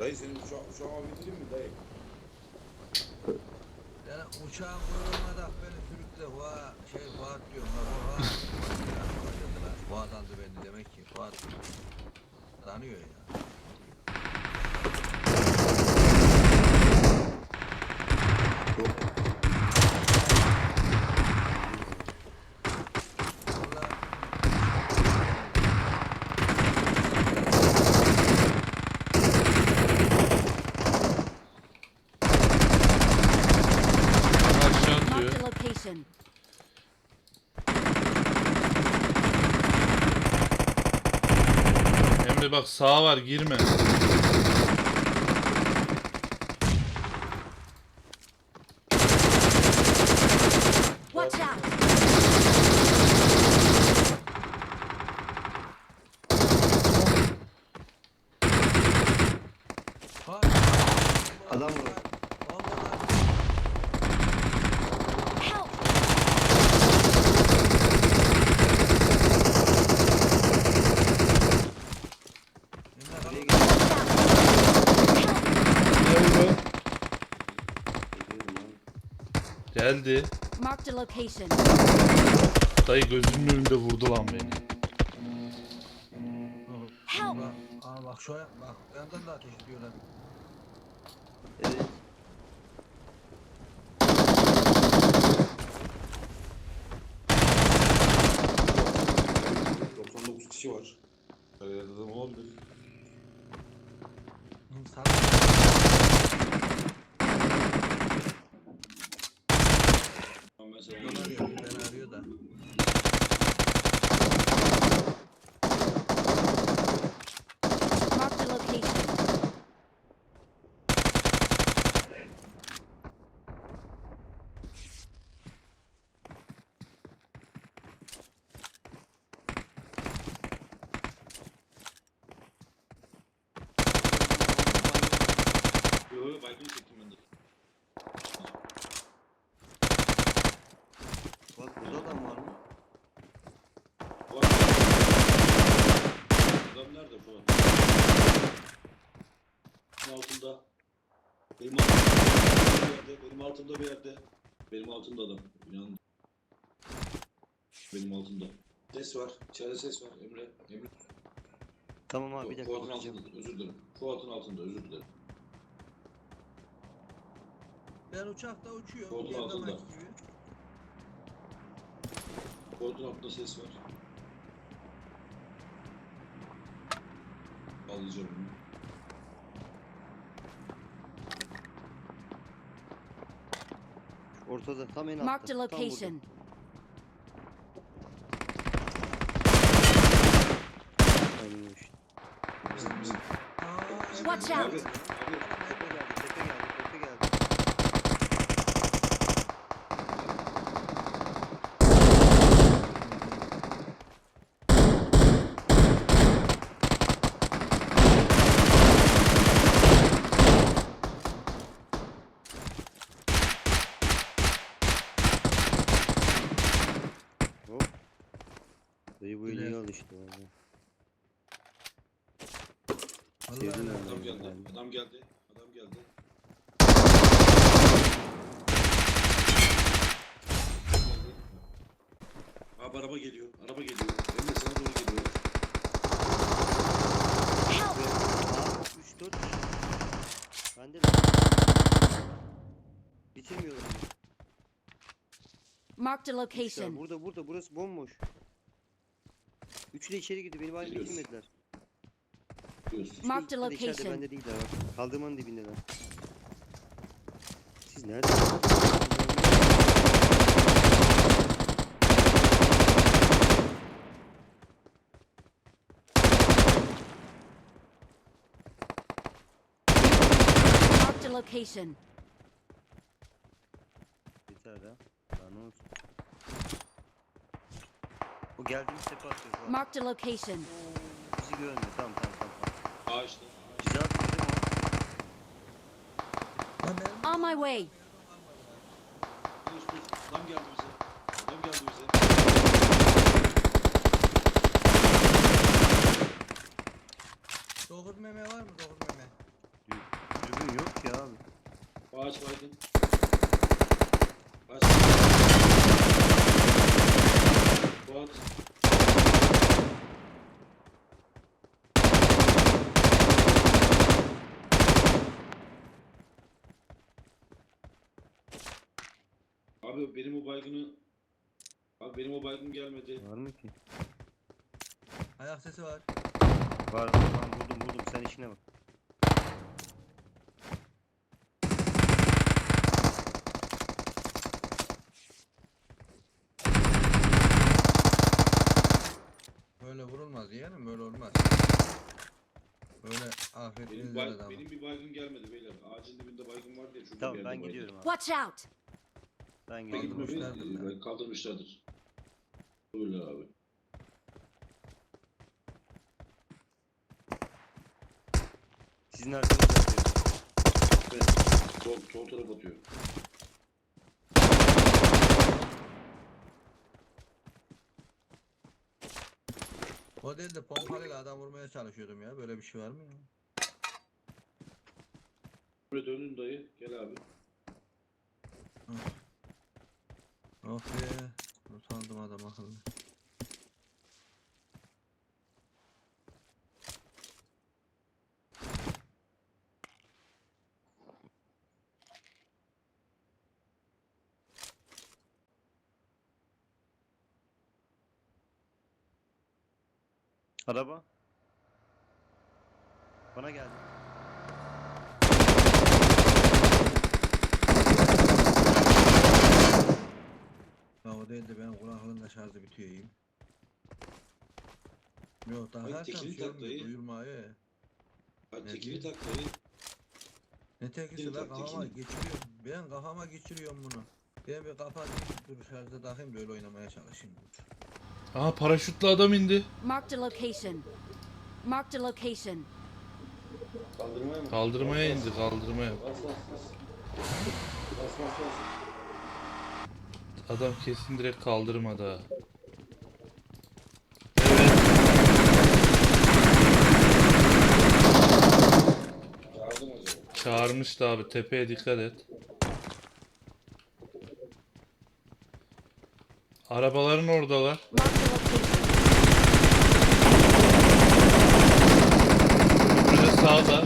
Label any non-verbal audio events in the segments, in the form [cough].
Dayı senin uçağı, uçağıma bindireyim mi dayı? Yani uçağın kurulmadan beni sürükle Fuat şey Fuat diyorum lan Fuat. Ya, başladılar. Fuat aldı beni demek ki Fuat tanıyor ya. Aşağı atıyor. Marked a location. Emre bak sağ var girme. Watch out! Fuat. Adam var. Bombalar. Help! Emre kalın. Nereye Watch out! Help! gidiyorum lan? Geldi. Marked a location. Dayı gözümün önünde vurdu lan beni. Help! Bak, aa bak şu ayak bak yandan da ateş ediyorlar. Evet. Hı. 99 kişi var. Kariyerde adam olabilir. Hı, 面白い。Altımda. Benim altımda bir yerde. Benim altımda bir yerde. Benim altımda adam. İnan. Benim altımda. Ses var. İçeride ses var. Emre. Emre. Tamam abi bir dakika Fuat'ın bakacağım. altında. Özür dilerim. Fuat'ın altında. Özür dilerim. Ben uçakta uçuyorum. Koltuğun altında. gibi. Fuat'ın altında ses var. Alacağım bunu. Ortada tam en altta. Marked a tam burada. location. Aynen öyle işte. Bizim bizim. Aa, Watch Emre, out. Abi, abi. Tepe geldi, tepe geldi, tepe geldi. Hop. Dayı bu Güler. iyi alıştı valla. Vallahi. Adam geldi. Adam geldi. Adam geldi. Abi araba geliyor. Araba geliyor. Emre sana doğru geliyor. Help! Aa, 3 4 Ben de Bitirmiyorum. Marked a location. Burada burada burası bomboş. Üçü de içeri girdi. Benim halimi Geliyoruz. bitirmediler. Üçü Marked a de içeride location. bende değiller bak. Kaldırmanın dibindeler. Siz nerede? Marked a location. Yeter ha. Daha ne olsun. O geldiğimiz tepe atıyor. bak. Marked a location. Bizi görmüyor. Tamam tamam tamam. tamam. Ağaçta. Bizi atmıyor değil mi o? Lan benim- On my way. Dur dur. Adam geldi bize. Adam geldi bize. Dokuz meme var mı dokuz meme? Yok ya abi. Ağaç baygın. Ağaç Fuat. Abi benim o baygını Abi benim o baygın gelmedi. Var mı ki? Ayak sesi var. Var tamam buldum buldum sen işine bak. Böyle vurulmaz yeğenim böyle olmaz. Böyle Benim, afetinizden bay, benim bir baygın gelmedi beyler. Ağacın dibinde baygın var diye şurada Tamam bir ben baygın. gidiyorum abi. Watch out! Ben gidiyorum. Kaldırmışlardır. Öyle abi. Sizin arkanızda atıyor. Ve sol, sol taraf atıyor. O değil de pompalıyla adam vurmaya çalışıyordum ya. Böyle bir şey var mı ya? Buraya döndün dayı. Gel abi. Oh be. Utandım adam akıllı. Araba. Bana geldi. Ya o değil de benim kulaklığın da şarjı bitiyor iyiyim. Yok takarsam tekini şey tak dayı. Hadi Ne tekini diyor? tak dayı. Ne tekisi Tekini la tak, kafama geçiriyorum. Ben kafama geçiriyorum bunu. Ben bir kapatayım dur şarjda takayım da öyle oynamaya çalışayım. Aha paraşütle adam indi. Marked a location. Marked a location. Kaldırmaya mı? Kaldırmaya indi kaldırmaya. Bas bas bas. Bas bas bas. Adam kesin direkt kaldırmadı ha. Acaba. Çağırmıştı abi tepeye dikkat et. Arabaların oradalar. Marked a location. Öbürü de sağda.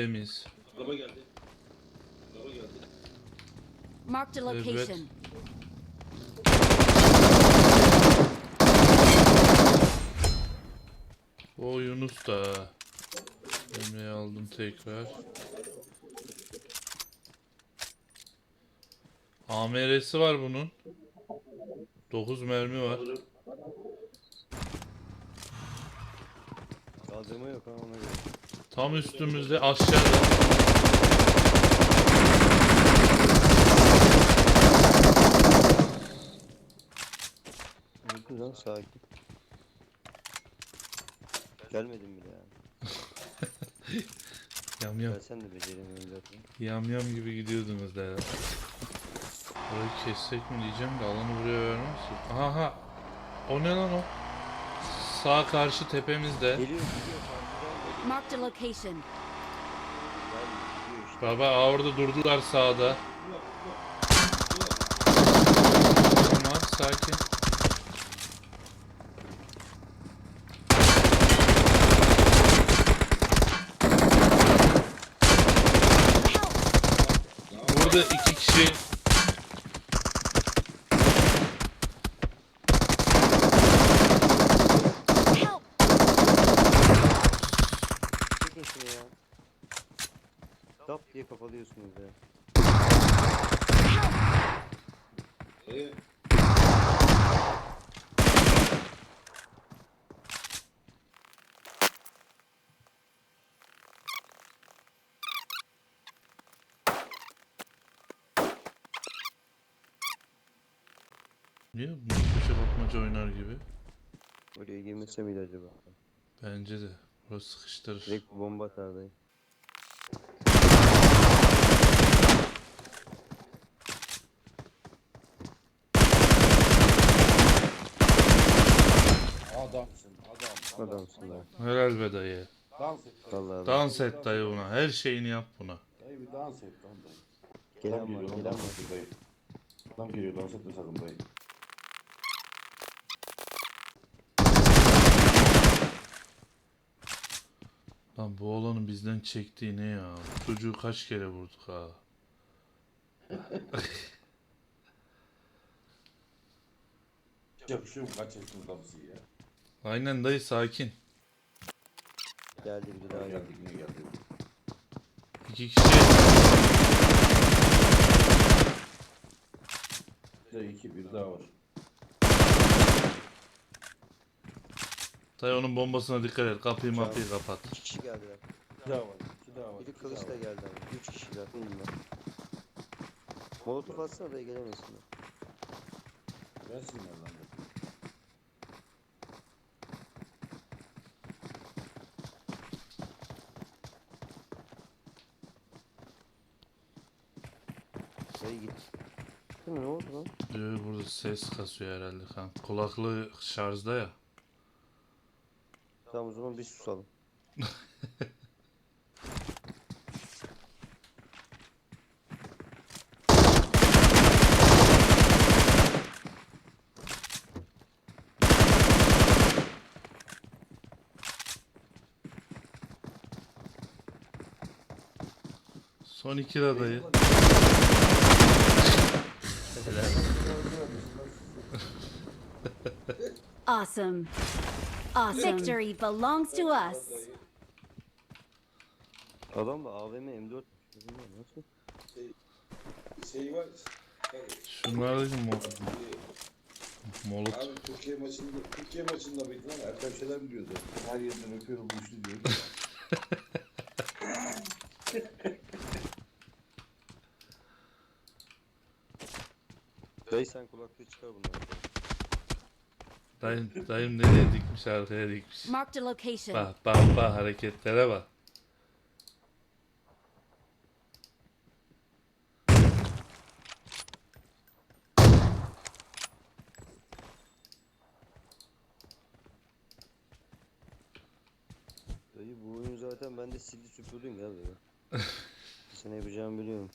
Temiz. Araba geldi. Araba geldi. Marked a Evet. location. O Yunus da. Emre'yi aldım tekrar. AMR'si var bunun. 9 mermi var. Kaldırma yok ha ona göre. Tam üstümüzde aşağıda. Dur lan sakin. Gelmedim bile ya. [laughs] Yam yam. Gelsen de beceremiyorum zaten. Yam yam gibi gidiyordunuz da ya. Orayı kessek mi diyeceğim de alanı buraya vermez ki. Aha. O ne lan o? Sağ karşı tepemizde. Geliyor gidiyor. Marked a location. Baba orada durdular sağda. Tamam sakin. Burada iki kişi kapıyı kapalıyorsunuz ya. Niye bu köşe bakmaca oynar gibi? Oraya girmese miydi acaba? Bence de. Burası sıkıştırır. Direkt bomba atardı. Adamsın, adam, adam. Adamsın da. Helal be dayı. Dans et. dayı. Vallahi. Dans et dayı buna. Her şeyini yap buna. Dayı bir dans et lan dayı. Gelen var, gelen var. dayı. Adam geliyor, dans etme sakın dayı. Lan bu oğlanın bizden çektiği ne ya? Çocuğu kaç kere vurduk ha? Yakışıyor mu kaç yaşında adamsın ya? Aynen dayı sakin. Geldi biri daha geldi. Geldik yine geldik. İki kişi. Dayı iki, bir daha var. Dayı onun bombasına dikkat et. Kapıyı mapıyı kapat. İki kişi geldiler. İki daha var, iki daha var. Biri iki daha kılıçla var. geldi abi. Üç kişi zaten bunlar. Molotof atsana da gelemesinler. Versinler lan. dayı. Dayı git. Değil mi? Ne oldu lan? Diyor burada ses kasıyor herhalde kan. Kulaklığı şarjda ya. Tamam o zaman biz susalım. Son iki de Awesome. Awesome. Victory belongs to us. Adam da AVM M4 Bunlar nasıl? Şey var. Şunlardaki mo molot. Abi Türkiye maçında Türkiye maçında mıydı lan? Ertem şeyler mi diyordu? Her yerden öpüyorum bu işini diyor. Dayı sen kulaklığı çıkar bunları. Dayım, dayım nereye dikmiş arkaya dikmiş. Marked a location. Bak bak bak hareketlere bak. Dayı bu oyun zaten bende sildi süpürdün gel dayı. [laughs] Sana yapacağımı biliyorum.